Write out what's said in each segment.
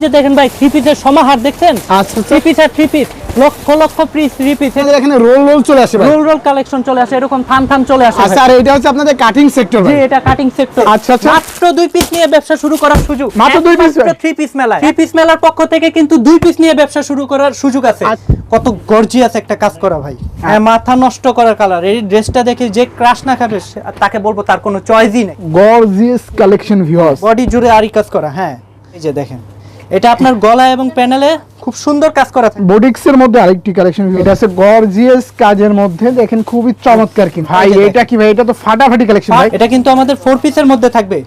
যে দেখেন ভাই থ্রি পিসের সমাহার দেখছেন? আচ্ছা থ্রি পিস আর three piece lakh lakh piece three piece এখানে রোল রোল চলে আসে রোল রোল কালেকশন চলে আসে এরকম থান থান চলে আসে আচ্ছা আর এটা হচ্ছে আপনাদের কাটিং সেক্টর জি এটা কাটিং সেক্টর আচ্ছা, আচ্ছা। মাত্র দুই পিস নিয়ে ব্যবসা শুরু করার সুযোগ। মাত্র দুই piece ভাই? Three piece Mela three piece মেলার পক্ষ থেকে কিন্তু দুই পিস নিয়ে ব্যবসা শুরু করার সুযোগ আছে। আচ্ছা। কত গর্জিয়াস একটা কাজ করা ভাই। হ্যাঁ, মাথা নষ্ট করার কালার এই ড্রেসটা দেখে যে ক্রাশ না খাবে তাকে বলব তার কোনো চয়েসই নেই। গর্জিয়াস কালেকশন ভিউয়ার্স বডি জুড়ে আরি কাজ করা হ্যাঁ। এই যে দেখেন। এটা আপনার গলা এবং প্যানেলে খুব সুন্দর কাজ করা বোডিক্স এর মধ্যে আরেকটি কালেকশন এটা আছে গর্জিয়াস কাজের মধ্যে দেখেন খুবই চমৎকার কি ভাই এটা কি ভাই? এটা তো ফাটাফাটি কালেকশন ভাই। এটা কিন্তু আমাদের ফোর পিসের মধ্যে থাকবে।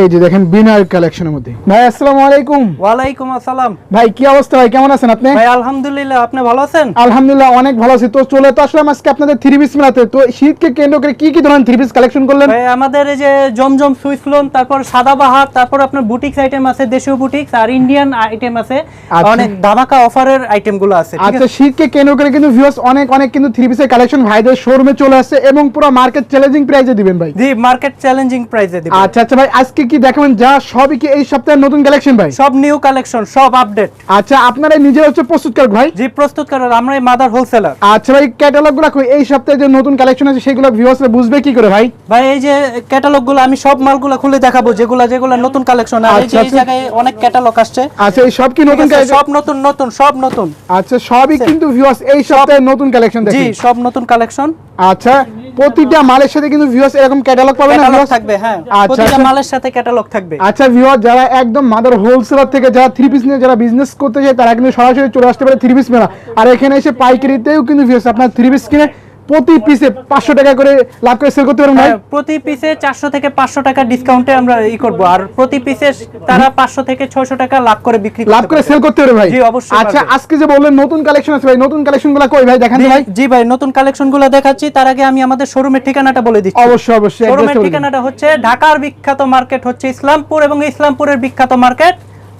এই যে দেখেন বিনার কালেকশনের মধ্যে। ভাই আসসালামু আলাইকুম। ওয়ালাইকুম আসসালাম। ভাই কি অবস্থা ভাই? কেমন আছেন আপনি? ভাই আলহামদুলিল্লাহ আপনি ভালো আছেন? আলহামদুলিল্লাহ অনেক ভালো আছি। তো চলে তো আসলাম আজকে আপনাদের থ্রি পিস মেলাতে। তো শীতকে কেন্দ্র করে কি কি ধরনের থ্রি পিস কালেকশন করলেন? ভাই আমাদের এই যে জমজম সুইস লোন তারপর সাদা বাহার তারপর আপনার বুটিক্স আইটেম আছে দেশীয় বুটিক্স আর ইন্ডিয়ান আইটেম আছে। আচ্ছা। অনেক ধামাকা অফারের আইটেমগুলো আছে আচ্ছা শীতকে কেন্দ্র করে কিন্তু ভিউয়ার্স অনেক অনেক কিন্তু থ্রি পিসের কালেকশন ভাইদের শোরুমে চলে আসছে এবং পুরো মার্কেট চ্যালেঞ্জিং প্রাইসে দিবেন ভাই। জি মার্কেট চ্যালেঞ্জিং প্রাইসে দিব আচ্ছা আচ্ছা ভাই আজকে কি দেখাবেন? যা সবই কি এই সপ্তাহের নতুন কালেকশন ভাই? সব নিউ কালেকশন সব আপডেট আচ্ছা আপনারা নিজে হচ্ছে প্রস্তুতকারক ভাই? জি প্রস্তুত করার আমরা এই মাদার হোলসেলার আচ্ছা ভাই ক্যাটালগগুলো কই? এই সপ্তাহে যে নতুন কালেকশন আছে সেগুলো ভিউয়ার্সরা বুঝবে কি করে ভাই? ভাই এই যে ক্যাটালগগুলো আমি সব মালগুলো খুলে দেখাবো যেগুলা যেগুলা নতুন কালেকশন আর এই আচ্ছা, আচ্ছা। জায়গায় অনেক ক্যাটালগ আসছে। আচ্ছা এই সব কি নতুন আছে, collection? সব নতুন নতুন সব নতুন। আচ্ছা সবই কিন্তু ভিউয়ার্স এই সপ্তাহে নতুন কালেকশন জি সব নতুন কালেকশন আচ্ছা প্রতিটা মালের সাথে কিন্তু ভিউয়ার্স এরকম ক্যাটালগ পাবেন না ক্যাটালগ থাকবে হ্যাঁ। আচ্ছা, প্রতিটা আচ্ছা। মালের সাথে ক্যাটালগ থাকবে। আচ্ছা ভিউয়ার যারা একদম মাদার হোলসেলার থেকে যারা থ্রি পিস নিয়ে যারা বিজনেস করতে চায় তারা কিন্তু সরাসরি চলে আসতে পারে থ্রি পিস মেলা। আর এখানে এসে পাইকারিতেও কিন্তু ভিউয়ার্স আপনার থ্রি পিস কিনে প্রতি পিসে পাঁচশো টাকা করে লাভ করে সেল করতে পারেন ভাই? হ্যাঁ, প্রতি পিসে চারশো থেকে পাঁচশো টাকা ডিসকাউন্টে আমরা ই করব। আর প্রতি পিসে তারা পাঁচশো থেকে ছয়শো টাকা লাভ করে বিক্রি লাভ করে সেল করতে পারে ভাই? জি, অবশ্যই আচ্ছা আজকে যে বললেন নতুন কালেকশন আছে ভাই নতুন কালেকশনগুলো কই ভাই? দেখান ভাই। জি ভাই নতুন কালেকশনগুলো দেখাচ্ছি। তার আগে আমি আমাদের শোরুমের ঠিকানাটা বলে দিচ্ছি। অবশ্যই অবশ্যই শোরুমের। ঠিকানাটা হচ্ছে ঢাকার বিখ্যাত মার্কেট হচ্ছে ইসলামপুর এবং ইসলামপুরের বিখ্যাত মার্কেট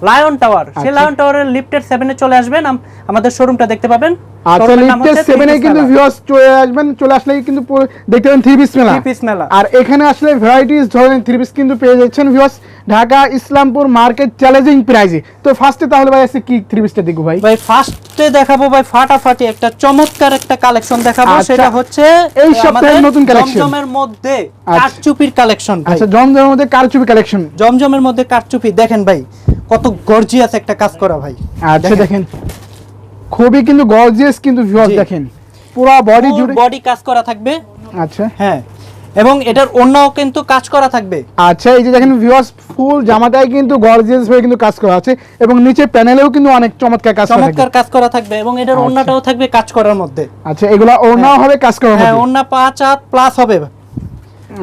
লায়ন টাওয়ার সেই আচ্ছা। লায়ন টাওয়ারের লিফটের সেভেনে চলে আসবেন। আমাদের শোরুমটা দেখতে পাবেন। আচ্ছা লিফটের সেভেনে কিন্তু ভিউয়ার্স চলে আসবেন। চলে আসলেই কিন্তু দেখতে পাবেন three piece Mela Three Piece মেলা। আর এখানে আসলে ভ্যারাইটিস ধরনের থ্রি পিস কিন্তু পেয়ে যাচ্ছেন viewers Dhaka Islampur market challenging প্রাইজে তো ফার্স্টে তাহলে ভাই আজকে কি থ্রি পিসটা দেখব ভাই? ভাই ফার্স্টে দেখাবো ভাই ফাটাফাটি একটা চমৎকার একটা কালেকশন দেখাবো। আচ্ছা। সেটা হচ্ছে এই সপ্তাহের নতুন collection। জমজমের মধ্যে আচ্ছা। কারচুপির কালেকশন আচ্ছা জমজমের মধ্যে কারচুপি কালেকশন জমজমের মধ্যে কারচুপি। দেখেন ভাই কত গর্জিয়াস একটা কাজ করা ভাই। আচ্ছা দেখেন। খুবই কিন্তু গর্জিয়াস কিন্তু ভিউয়ার্স দেখেন। পুরো বডি জুড়ে বডি কাজ করা থাকবে। আচ্ছা। হ্যাঁ। এবং এটার অন্যও কিন্তু কাজ করা থাকবে। আচ্ছা এই যে দেখেন ভিউয়ার্স ফুল জামাটাই কিন্তু গর্জিয়াস হয়ে কিন্তু কাজ করা আছে এবং নিচে প্যানেলেও কিন্তু অনেক চমৎকার কাজ করা চমৎকার কাজ করা থাকবে এবং এটার আচ্ছা। অন্যটাও থাকবে কাজ করার মধ্যে। আচ্ছা এগুলা ওড়নাও হবে কাজ করার মধ্যে হ্যাঁ মধ্যে। অন্য পাঁচ হাত প্লাস হবে।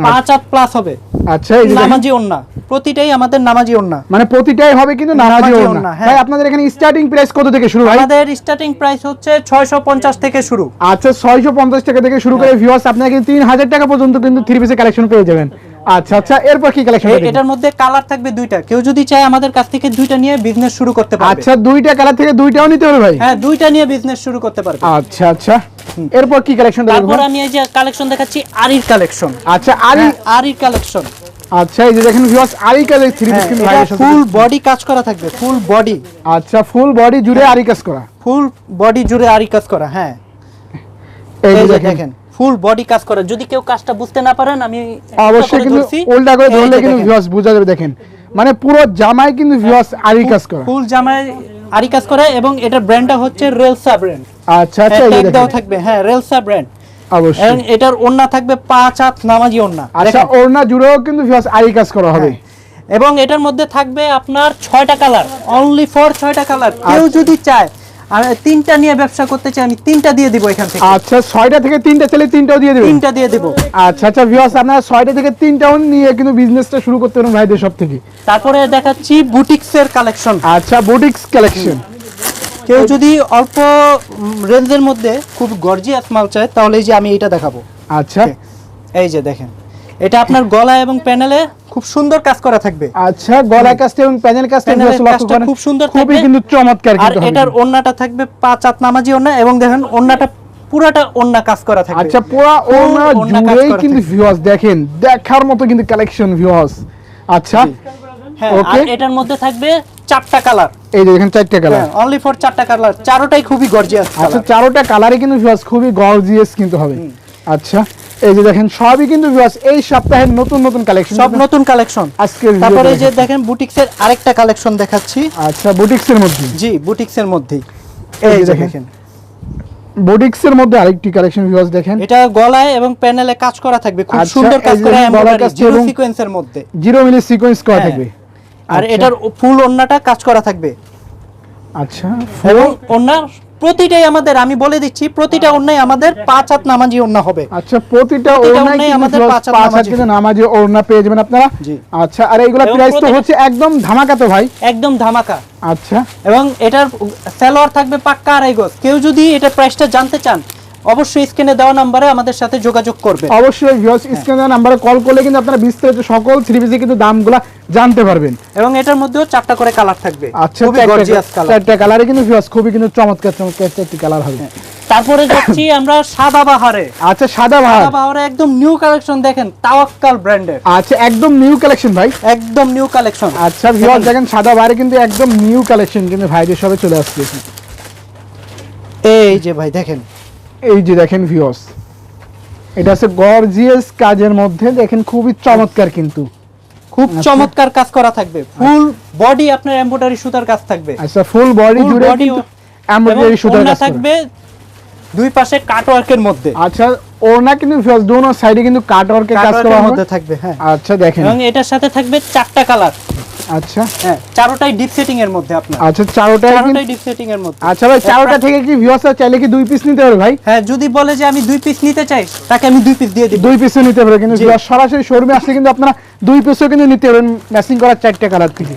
পাঁচ হাত প্লাস হবে। আচ্ছা এই নামাজি ওন্না প্রতিটাই আমাদের নামাজি ওন্না মানে প্রতিটাই হবে কিন্তু নামাজি নামাজি ওড়না। ওড়না, হ্যাঁ। ভাই আপনাদের এখানে স্টার্টিং প্রাইস কত থেকে শুরু ভাই? আমাদের স্টার্টিং প্রাইস হচ্ছে ছয়শো পঞ্চাশ থেকে শুরু। আচ্ছা ছয়শো পঞ্চাশ টাকা থেকে শুরু করে ভিউয়ার্স আপনারা কিন্তু তিন হাজার টাকা পর্যন্ত কিন্তু থ্রি পিসের কালেকশন পেয়ে যাবেন। আচ্ছা আচ্ছা এরপর কি কালেকশন এটার মধ্যে কালার থাকবে দুইটা। কেউ যদি চায় আমাদের কাছ থেকে দুইটা নিয়ে বিজনেস শুরু করতে পারবে। আচ্ছা দুইটা কালার থেকে দুইটাও নিতে হবে ভাই? হ্যাঁ দুইটা নিয়ে বিজনেস শুরু করতে পারবে। আচ্ছা আচ্ছা। এরপর কি কালেকশন তারপর আমি এই যে কালেকশন দেখাচ্ছি আরির কালেকশন আচ্ছা আরি আরির কালেকশন আচ্ছা এই যে দেখেন ভিউয়ার্স আরি কালের থ্রি পিস কিন্তু ফুল বডি কাজ করা থাকবে ফুল বডি আচ্ছা ফুল বডি জুড়ে আরি কাজ করা। ফুল বডি জুড়ে আরি কাজ করা হ্যাঁ। এই যে দেখেন। ফুল বডি কাজ করা। যদি কেউ কাজটা বুঝতে না পারেন আমি অবশ্যই কিন্তু। উল্টা করে ধরলে কিন্তু ভিউয়ার্স বোঝা যাবে দেখেন। মানে পুরো জামাই কিন্তু ভিউয়ার্স আরি কাজ করা। ফুল জামাই আরি কাজ করে এবং এটার ব্র্যান্ডটা হচ্ছে রেলসা ব্র্যান্ড আচ্ছা আচ্ছা এই যে ট্যাগ দেখেন। দেওয়া থাকবে হ্যাঁ রেলসা ব্র্যান্ড অবশ্যই। এবং এটার ওন্না থাকবে পাঁচ হাত নামাজি ওন্না আচ্ছা ওন্না ওড়না জুড়েও কিন্তু ভিউয়ার্স আরি কাজ করা হবে। হ্যাঁ। এবং এটার মধ্যে থাকবে আপনার ছয়টা কালার অনলি ফর ছয়টা কালার কেউ আচ্ছা। যদি চায় আমি তিনটা নিয়ে ব্যবসা করতে চাই আমি তিনটা দিয়ে দিব এখান থেকে। আচ্ছা ছয়টা থেকে তিনটা চলে তিনটাও দিয়ে দেবেন? তিনটা দিয়ে দিব। আচ্ছা আচ্ছা ভিউয়ার্স আপনারা ছয়টা থেকে তিনটাও নিয়ে কিন্তু বিজনেসটা শুরু করতে পারেন ভাইদের সব থেকে। তারপরে দেখাচ্ছি বুটিক্সের কালেকশন আচ্ছা বুটিক্স কালেকশন কেউ যদি অল্প রেঞ্জের মধ্যে খুব গর্জিয়াস মাল চায় তাহলে এই যে আমি এটা দেখাবো। আচ্ছা। এই যে দেখেন। এটা আপনার গলা এবং প্যানেলে খুব সুন্দর কাজ করা থাকবে। আচ্ছা গলা কাজটা এবং প্যানেল কাজটা খুব সুন্দর খুবই কিন্তু চমৎকার আর এটার ওন্নাটা থাকবে পাঁচ হাত নামাজি ওন্না এবং দেখেন ওন্নাটা পুরাটা ওন্না কাজ করা থাকবে। আচ্ছা পুরো ওড়না জুড়েই কিন্তু ভিউয়ার্স দেখেন দেখার মতো কিন্তু কালেকশন ভিউয়ার্স আচ্ছা হ্যাঁ আর এটার মধ্যে থাকবে চারটা কালার এই যে দেখেন চারটা কালার অনলি ফর চারটা কালার চারোটাই খুবই গর্জিয়াস আচ্ছা চারোটা কালারই কিন্তু ভিউয়ার্স খুবই গর্জিয়াস কিন্তু হবে। আচ্ছা এই যে দেখেন সবই কিন্তু ভিউয়ার্স এই সপ্তাহের নতুন নতুন কালেকশন সব নতুন কালেকশন আজকে তারপরে এই যে দেখেন। বুটিক্সের আরেকটা কালেকশন দেখাচ্ছি। আচ্ছা বুটিক্সের মধ্যে। জি বুটিক্সের মধ্যেই। এই যে দেখেন। বুটিক্সের মধ্যে আরেকটি কালেকশন ভিউয়ার্স দেখেন। এটা গলায় এবং প্যানেলে কাজ করা থাকবে। খুব আচ্ছা, সুন্দর কাজ করা এমব্রয়ডারি জিরো এবং- সিকোয়েন্সের মধ্যে। জিরো মিলি সিকোয়েন্স করা হ্যাঁ। থাকবে। আর আচ্ছা। এটার ফুল ওন্নাটা কাজ করা থাকবে। আচ্ছা এবং ওন্না প্রতিটাই আমাদের আমি বলে দিচ্ছি প্রতিটা অন্যায় আমাদের পাঁচ হাত নামাজি অন্য হবে। আচ্ছা প্রতিটা কিন্তু আমাদের পাঁচ হাত নামাজি। কিন্তু নামাজি ওড়না পেয়ে যাবেন আপনারা। জি। আচ্ছা আর এইগুলা প্রাইস তো হচ্ছে একদম ধামাকা তো ভাই? একদম ধামাকা। আচ্ছা। এবং এটার সেলর থাকবে পাক্কা আড়াই গজ। কেউ যদি এটা প্রাইসটা জানতে চান অবশ্যই স্ক্রিনে দেওয়া নাম্বারে আমাদের সাথে যোগাযোগ করবে অবশ্যই ভিউয়ার্স হ্যাঁ। স্ক্রিনে নাম্বারে কল করলে কিন্তু আপনারা বিস্তারিত সকল থ্রি পিসে কিন্তু দামগুলা জানতে পারবেন। এবং এটার মধ্যেও চারটা করে কালার থাকবে। আচ্ছা খুবই গর্জিয়াস কালার চারটা কালারে কিন্তু ভিউয়ার্স খুবই কিন্তু চমৎকার চমৎকার চারটি কালার হবে। তারপরে যাচ্ছি আমরা সাদা বাহারে। আচ্ছা সাদা ভাই সাদা বাহারে একদম নিউ কালেকশন দেখেন তাওয়াক্কাল ব্র্যান্ডের আচ্ছা একদম নিউ কালেকশন ভাই। একদম নিউ কালেকশন আচ্ছা ভিউয়ার্স দেখেন সাদা বাহারে কিন্তু একদম নিউ কালেকশন কিন্তু ভাইদের সবে চলে আসছে। এই যে ভাই দেখেন। এই যে দেখেন ভিউয়ার্স এটা হচ্ছে গর্জিয়াস কাজের মধ্যে দেখেন খুবই চমৎকার কিন্তু। খুব আচ্ছা। চমৎকার কাজ করা থাকবে। ফুল বডি আপনার এমব্রয়ডারি সুতার কাজ থাকবে। আচ্ছা ফুল বডি জুড়ে কিন্তু এমব্রয়ডারি সুতার কাজ থাকবে দুই পাশে কাট ওয়ার্কের মধ্যে। আচ্ছা ওড়না কিন্তু ভিউয়ার্স দোনো সাইডে কিন্তু কাট ওয়ার্কের কাজ করা হবে। মধ্যে থাকবে হ্যাঁ। আচ্ছা দেখেন। এবং এটার সাথে থাকবে চারটা কালার আচ্ছা। হ্যাঁ চারোটাই ডিপ সেটিং এর মধ্যে আপনার। আচ্ছা চারোটাই চারোটাই ডিপ সেটিং এর মধ্যে। আচ্ছা ভাই চারোটা থেকে কি ভিউয়ার্স চাইলে কি দুই পিস নিতে পারবে ভাই? হ্যাঁ যদি বলে যে আমি দুই পিস নিতে চাই তাকে আমি দুই পিস দিয়ে দিব। দুই পিসও নিতে পারবে কিন্তু সরাসরি শোরুমে আসলে কিন্তু আপনারা দুই পিসও কিন্তু নিতে পারবেন ম্যাচিং করা চারটে কালার থেকে।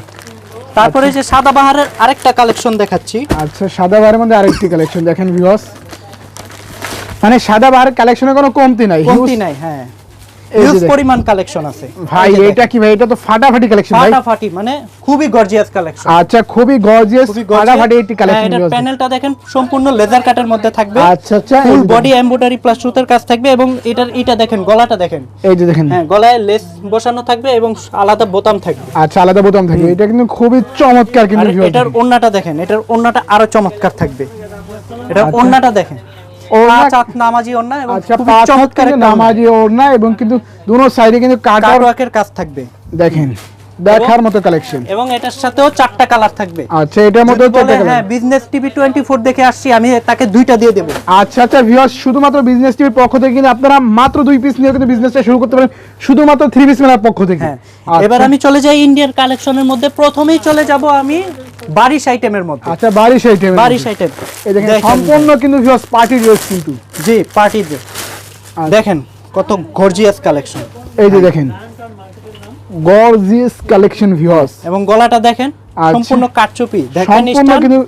তারপরে যে সাদা বাহারের আরেকটা কালেকশন দেখাচ্ছি। আচ্ছা সাদা মধ্যে আরেকটি কালেকশন দেখেন ভিউয়ার্স মানে সাদা কালেকশনের কোনো কমতি নাই কমতি নাই হ্যাঁ। হিউজ পরিমাণ কালেকশন আছে। ভাই এটা কি ভাই? এটা তো ফাটাফাটি কালেকশন ভাই। ফাটাফাটি মানে খুবই গর্জিয়াস কালেকশন আচ্ছা খুবই গর্জিয়াস ফাটাফাটি একটি হ্যাঁ, কালেকশন এটার প্যানেলটা দেখেন সম্পূর্ণ লেজার কাটের মধ্যে থাকবে। আচ্ছা আচ্ছা ফুল বডি এমব্রয়ডারি প্লাস সুতার কাজ থাকবে এবং এটার এটা দেখেন গলাটা দেখেন। এই যে দেখেন। হ্যাঁ গলায় লেস বসানো থাকবে এবং আলাদা বোতাম থাকবে। আচ্ছা আলাদা বোতাম থাকবে। এটা কিন্তু খুবই চমৎকার কিন্তু এটার ওন্নাটা দেখেন এটার ওন্নাটা আরও চমৎকার থাকবে। এটার আচ্ছা। ওন্নাটা দেখেন। ওড়না- হাত নামাজি ওন্না এবং আচ্ছা পাঁচ চমৎকার নামাজি ওড়না এবং কিন্তু দুনো সাইডে কিন্তু কাট কাটওয়ার্কের কাজ থাকবে। দেখেন দেখার মতো কালেকশন এবং এটার সাথেও চারটা কালার থাকবে। আচ্ছা এটার মধ্যে যদি বলে, হ্যাঁ বিজনেস টিভি টোয়েন্টি ফোর দেখে আসছি আমি তাকে দুইটা দিয়ে দেবো। আচ্ছা আচ্ছা ভিউয়ার্স শুধুমাত্র বিজনেস টিভির পক্ষ থেকে কিন্তু আপনারা মাত্র দুই পিস নিয়ে কিন্তু বিজনেসটা শুরু করতে পারেন। শুধুমাত্র থ্রি পিস মেলার পক্ষ থেকে। হ্যাঁ আচ্ছা। এবার আমি চলে যাই ইন্ডিয়ান কালেকশনের মধ্যে। প্রথমেই চলে যাব আমি বারিশ আইটেমের মধ্যে। আচ্ছা বারিশ আইটেম বারিশ আইটেম এই দেখেন সম্পূর্ণ কিন্তু ভিউয়ার্স পার্টি ড্রেস কিন্তু। জি পার্টি ড্রেস আচ্ছা। দেখেন কত গর্জিয়াস কালেকশন এই যে দেখেন। গর্জিয়াস কালেকশন ভিউয়ার্স এবং গলাটা দেখেন আচ্ছা। সম্পূর্ণ কাটচুপি দেখেন কিন্তু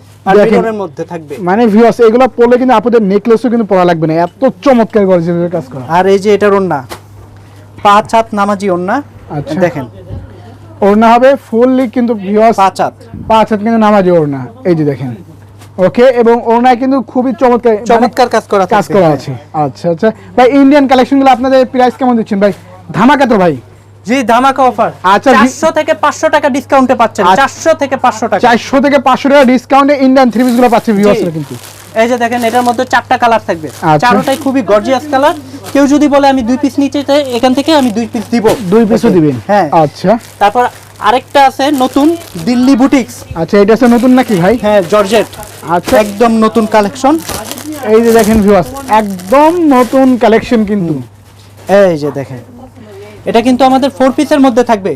মধ্যে থাকবে। মানে ভিউয়ার্স এগুলো পরলে কিন্তু আপনাদের নেকলেসও কিন্তু পরা লাগবে না। এত চমৎকার গর্জিয়াস কাজ করা। আর এই যে এটার ওন্না পাঁচ হাত নামাজি ওন্না আচ্ছা। দেখেন। ওড়না হবে ফুললি কিন্তু ভিউয়ার্স পাঁচ হাত। পাঁচ হাত কিন্তু নামাজি ওড়না। এই যে দেখেন। ওকে এবং ওড়নায় কিন্তু খুবই চমৎকার মানে চমৎকার কাজ করা কাজ করা আছে। আচ্ছা আচ্ছা। ভাই ইন্ডিয়ান কালেকশনগুলো আপনাদের প্রাইস কেমন দিচ্ছেন? ভাই ধামাকা তো ভাই। জি ধামাকা অফার আচ্ছা, ভি- চারশো থেকে পাঁচশো টাকা ডিসকাউন্টে পাচ্ছেন আচ্ছা। চারশো থেকে পাঁচশো টাকা। চারশো থেকে পাঁচশো টাকা ডিসকাউন্টে ইন্ডিয়ান থ্রি পিসগুলো পাচ্ছে ভিউয়ার্সরা কিন্তু। এই যে দেখেন এটার মধ্যে চারটা কালার থাকবে। আচ্ছা। খুবই গর্জিয়াস কালার কেউ যদি বলে আমি দুই পিস নিতে চাই এখান থেকে আমি দুই পিস দিব। দুই পিসও দিবেন? হ্যাঁ। আচ্ছা। তারপর আরেকটা আছে নতুন দিল্লি বুটিক্স আচ্ছা এটা হচ্ছে নতুন নাকি ভাই? হ্যাঁ জর্জেট। আচ্ছা। একদম নতুন কালেকশন এই যে দেখেন ভিউয়ার্স একদম নতুন কালেকশন কিন্তু। এই যে দেখেন। এটা কিন্তু আমাদের ফোর পিসের মধ্যে থাকবে।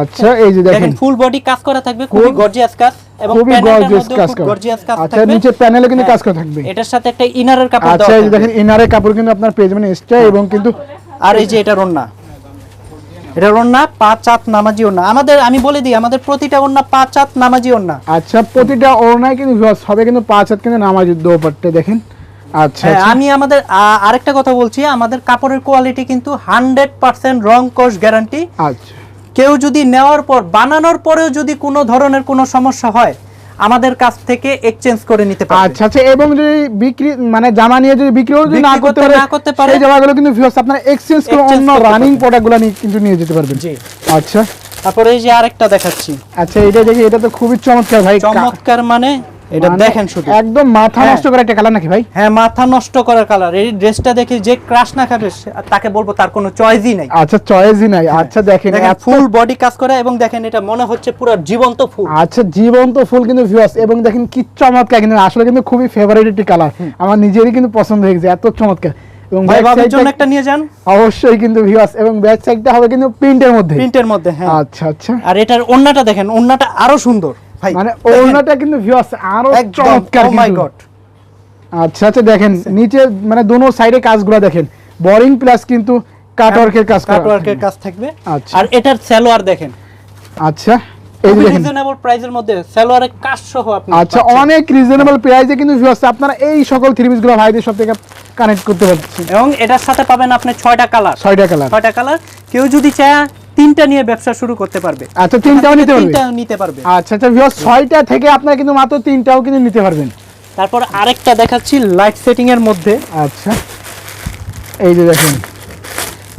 আচ্ছা এই যে দেখেন। ফুল বডি কাজ করা থাকবে খুবই খুব- গর্জিয়াস কাজ এবং খুবই গর্জিয়াস কাজ করা। গর্জিয়াস কাজ আচ্ছা নিচে প্যানেলে কিন্তু হ্যাঁ। কাজ করা থাকবে। এটার সাথে একটা ইনারের কাপড় আচ্ছা এই যে দেখেন ইনারের কাপড় কিন্তু আপনার পেয়ে যাবেন এক্সট্রা এবং কিন্তু আর এই যে এটা ওন্না এটা ওন্না পাঁচ হাত নামাজি ওন্না আমাদের আমি বলে দিই আমাদের প্রতিটা ওন্না পাঁচ হাত নামাজি ওন্না আচ্ছা প্রতিটা ওড়নায় কিন্তু হবে কিন্তু পাঁচ হাত কিন্তু নামাজ দোপাট্টে দেখেন। আচ্ছা হ্যাঁ আচ্ছা। আমি আমাদের আরেকটা কথা বলছি আমাদের কাপড়ের কোয়ালিটি কিন্তু হান্ড্রেড পার্সেন্ট রং কোষ গ্যারান্টি আচ্ছা। কেউ যদি নেওয়ার পর বানানোর পরেও যদি কোনো ধরনের কোনো সমস্যা হয় আমাদের কাছ থেকে এক্সচেঞ্জ করে নিতে পারবে। আচ্ছা আচ্ছা এবং যদি বিক্রি মানে জামা নিয়ে যদি বিক্রিও যদি বিক্রি না করতে পারে না করতে পারে, সেই জামাগুলো কিন্তু ভিউয়ার্স আপনারা এক্সচেঞ্জ করে অন্য রানিং। প্রোডাক্টগুলো নিয়ে কিন্তু নিয়ে যেতে পারবেন। জি। আচ্ছা। তারপরে এই যে আরেকটা দেখাচ্ছি। আচ্ছা এটা দেখি এটা তো খুবই চমৎকার ভাই। চমৎকার মানে এটা মানে দেখেন শুধু। একদম মাথা হ্যাঁ। নষ্ট করা একটা কালার নাকি ভাই? হ্যাঁ মাথা নষ্ট করার কালার এই ড্রেসটা দেখে যে ক্রাশ না খাবে তাকে বলব তার কোনো চয়েসই নাই। আচ্ছা চয়েসই নাই। আচ্ছা দেখেন দেখেন ফুল বডি কাজ করে এবং দেখেন এটা মনে হচ্ছে পুরো জীবন্ত ফুল। আচ্ছা জীবন্ত ফুল কিন্তু ভিউয়ার্স এবং দেখেন কি চমৎকার কিন্তু আসলে কিন্তু খুবই ফেভারিট একটি কালার আমার নিজেরই কিন্তু পছন্দ হয়ে গেছে এত চমৎকার। এবং ভাই বাবার জন্য একটা নিয়ে যান। অবশ্যই কিন্তু ভিউয়ার্স এবং ব্যাক সাইডটা হবে কিন্তু প্রিন্টের মধ্যে। প্রিন্টের মধ্যে হ্যাঁ। আচ্ছা আচ্ছা। আর এটার ওন্নাটা দেখেন ওন্নাটা আরও সুন্দর। মানে ওড়নাটা কিন্তু ভিউয়ার্স আরও চমৎকার ও মাই গড আচ্ছা আচ্ছা দেখেন নিচে মানে দোনো সাইডে কাজগুলো দেখেন। বোরিং প্লাস কিন্তু কাটওয়ার্কের কাজ কাটওয়ার্কের কাজ থাকবে। আচ্ছা। আর এটার সালোয়ার দেখেন। আচ্ছা রিজনেবল মধ্যে কাজ সহ আপনি আচ্ছা অনেক রিজনেবল প্রাইসে কিন্তু ভিউয়ার্স আপনারা এই সকল থ্রি পিসগুলো ভাইদের সব থেকে কানেক্ট করতে পারছেন। এবং এটার সাথে পাবেন আপনি ছয়টা কালার ছয়টা কালার ছয়টা কালার কেউ যদি চায় তিনটা নিয়ে ব্যবসা শুরু করতে পারবে। আচ্ছা তিনটাও নিতে পারবে তিনটা নিতে পারবে। আচ্ছা আচ্ছা ভিউয়ার্স ছয়টা থেকে আপনারা কিন্তু মাত্র তিনটাও কিন্তু নিতে পারবেন। তারপর আরেকটা দেখাচ্ছি লাইট সেটিং এর মধ্যে। আচ্ছা এই যে দেখেন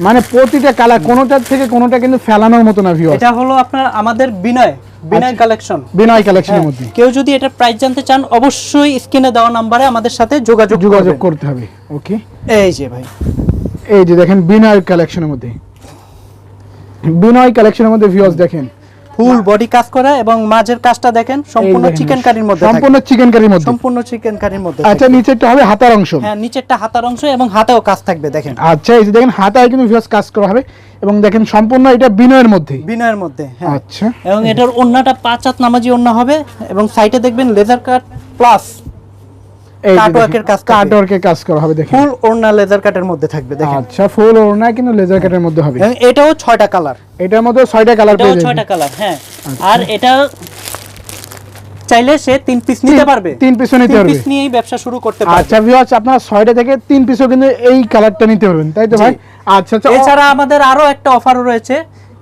মানে প্রতিটা কালার কোনোটার থেকে কোনোটা কিন্তু ফেলানোর মতো না ভিউয়ার্স এটা হলো আপনার আমাদের বিনয় বিনয় আচ্ছা। কালেকশন বিনয় কালেকশনের মধ্যে। কেউ যদি এটার প্রাইস জানতে চান অবশ্যই স্ক্রিনে দেওয়া নাম্বারে আমাদের সাথে যোগাযোগ যোগাযোগ করতে হবে ওকে এই যে ভাই। এই যে দেখেন বিনয় কালেকশনের মধ্যে। বিনয় কালেকশনের মধ্যে ভিউয়ার্স দেখেন। ফুল বডি কাজ করা এবং মাঝের কাজটা দেখেন সম্পূর্ণ চিকেন কারির মধ্যে সম্পূর্ণ চিকেন কারির মধ্যে। সম্পূর্ণ চিকেন কারির মধ্যে আচ্ছা নিচেরটা হবে হাতার অংশ। হ্যাঁ নিচেরটা হাতার অংশ এবং হাতেও কাজ থাকবে দেখেন। আচ্ছা এই যে দেখেন হাতায় কিন্তু ভিউয়ার্স কাজ করা হবে এবং দেখেন সম্পূর্ণ এটা বিনয়ের মধ্যে। বিনয়ের মধ্যে হ্যাঁ। আচ্ছা। এবং এটার ওন্নাটা পাঁচ হাত নামাজি ওন্না হবে এবং সাইডে দেখবেন লেজার কাট প্লাস কাটওয়ার্কের কাজ থাকবে। কাটওয়ার্কের কাজ করা হবে দেখেন। ফুল ওন্না লেজার কাটের মধ্যে থাকবে দেখেন। আচ্ছা ফুল ওড়না কিন্তু লেজার কাটের মধ্যে হবে। এটাও ছয়টা কালার। এটার মধ্যে ছয়টা কালার পেয়ে যাবেন। ছয়টা কালার হ্যাঁ। আচ্ছা। আর এটা চাইলে সে তিন পিস নিতে পারবে। তিন পিসও নিতে পারবে। পিস নিয়েই ব্যবসা শুরু করতে পারবে। আচ্ছা ভিউয়ার্স আপনারা থেকে তিন পিসও কিন্তু এই কালারটা নিতে পারবেন তাই তো ভাই? আচ্ছা আচ্ছা এছাড়া আমাদের আরও একটা অফারও রয়েছে।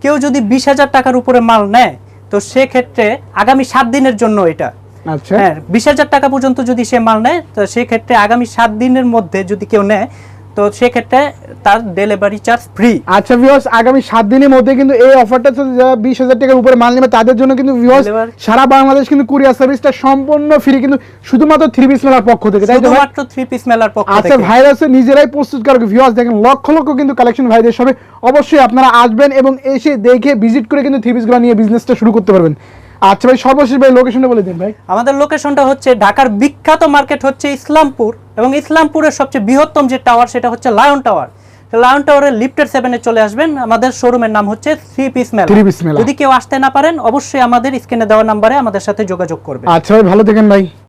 কেউ যদি বিশ হাজার টাকার উপরে মাল নেয় তো সেক্ষেত্রে আগামী সাত দিনের জন্য এটা। হ্যাঁ বিশ হাজার টাকা পর্যন্ত যদি সে মাল নেয় তো সেক্ষেত্রে আগামী সাত দিনের মধ্যে যদি কেউ নেয় তো সেক্ষেত্রে তার ডেলিভারি চার্জ ফ্রি আচ্ছা ভিউয়ার্স আগামী সাত দিনের মধ্যে কিন্তু এই অফারটা তো যারা বিশ হাজার টাকার উপরে মাল নেবে তাদের জন্য কিন্তু ভিউয়ার্স সারা বাংলাদেশ কিন্তু কুরিয়ার সার্ভিসটা সম্পূর্ণ ফ্রি কিন্তু শুধুমাত্র থ্রি পিস মেলার পক্ষ থেকে তাই শুধুমাত্র থ্রি পিস মেলার পক্ষ আচ্ছা ভাইরাসে নিজেরাই প্রস্তুত কারক ভিউয়ার্স দেখেন লক্ষ লক্ষ কিন্তু কালেকশন ভাইদের সবে। অবশ্যই আপনারা আসবেন এবং এসে দেখে ভিজিট করে কিন্তু থ্রি পিসগুলো নিয়ে বিজনেসটা শুরু করতে পারবেন। আচ্ছা ভাই সর্বশেষ ভাই লোকেশনটা বলে দিন ভাই। আমাদের লোকেশনটা হচ্ছে ঢাকার বিখ্যাত মার্কেট হচ্ছে ইসলামপুর এবং ইসলামপুরের সবচেয়ে বৃহত্তম যে টাওয়ার সেটা হচ্ছে লায়ন টাওয়ার লায়ন টাওয়ারের লিফটের সেভেনে চলে আসবেন। আমাদের শোরুমের নাম হচ্ছে three piece Mela three piece Mela. যদি কেউ আসতে না পারেন অবশ্যই আমাদের স্ক্রিনে দেওয়া নাম্বারে আমাদের সাথে যোগাযোগ করবেন। আচ্ছা ভাই ভালো থাকেন ভাই।